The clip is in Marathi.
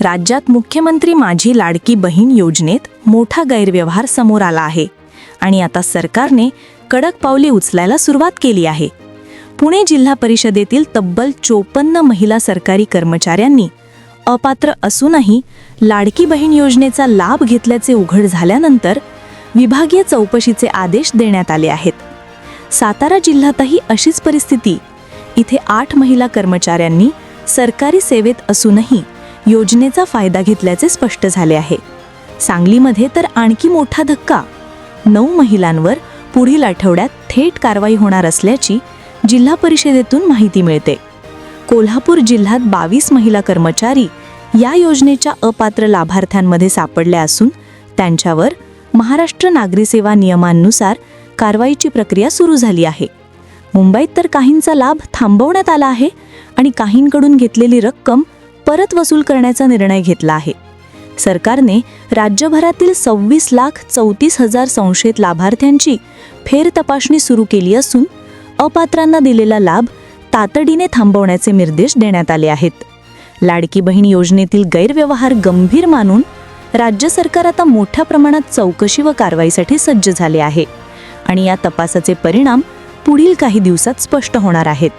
राज्यात मुख्यमंत्री माझी लाडकी बहीण योजनेत मोठा गैरव्यवहार समोर आला आहे आणि आता सरकारने कडक पावले उचलायला सुरुवात केली आहे. पुणे जिल्हा परिषदेतील तब्बल चोपन्न महिला सरकारी कर्मचाऱ्यांनी अपात्र असूनही लाडकी बहीण योजनेचा लाभ घेतल्याचे उघड झाल्यानंतर विभागीय चौकशीचे आदेश देण्यात आले आहेत. सातारा जिल्ह्यातही अशीच परिस्थिती. इथे आठ महिला कर्मचाऱ्यांनी सरकारी सेवेत असूनही योजनेचा फायदा घेतल्याचे स्पष्ट झाले आहे. सांगलीमध्ये तर आणखी मोठा धक्का. नऊ महिलांवर पुढील आठवड्यात थेट कारवाई होणार असल्याची जिल्हा परिषदेतून माहिती मिळते. कोल्हापूर जिल्ह्यात बावीस महिला कर्मचारी या योजनेच्या अपात्र लाभार्थ्यांमध्ये सापडल्या असून त्यांच्यावर महाराष्ट्र नागरी सेवा नियमांनुसार कारवाईची प्रक्रिया सुरू झाली आहे. मुंबईत तर काहींचा लाभ थांबवण्यात आला आहे आणि काहींकडून घेतलेली रक्कम परत वसूल करण्याचा निर्णय घेतला आहे. सरकारने राज्यभरातील सव्वीस लाख चौतीस हजार संशयित लाभार्थ्यांची फेर तपासणी सुरू केली असून अपात्रांना दिलेला लाभ तातडीने थांबवण्याचे निर्देश देण्यात आले आहेत. लाडकी बहीण योजनेतील गैरव्यवहार गंभीर मानून राज्य सरकार आता मोठ्या प्रमाणात चौकशी व कारवाईसाठी सज्ज झाले आहे आणि या तपासाचे परिणाम पुढील काही दिवसात स्पष्ट होणार आहेत.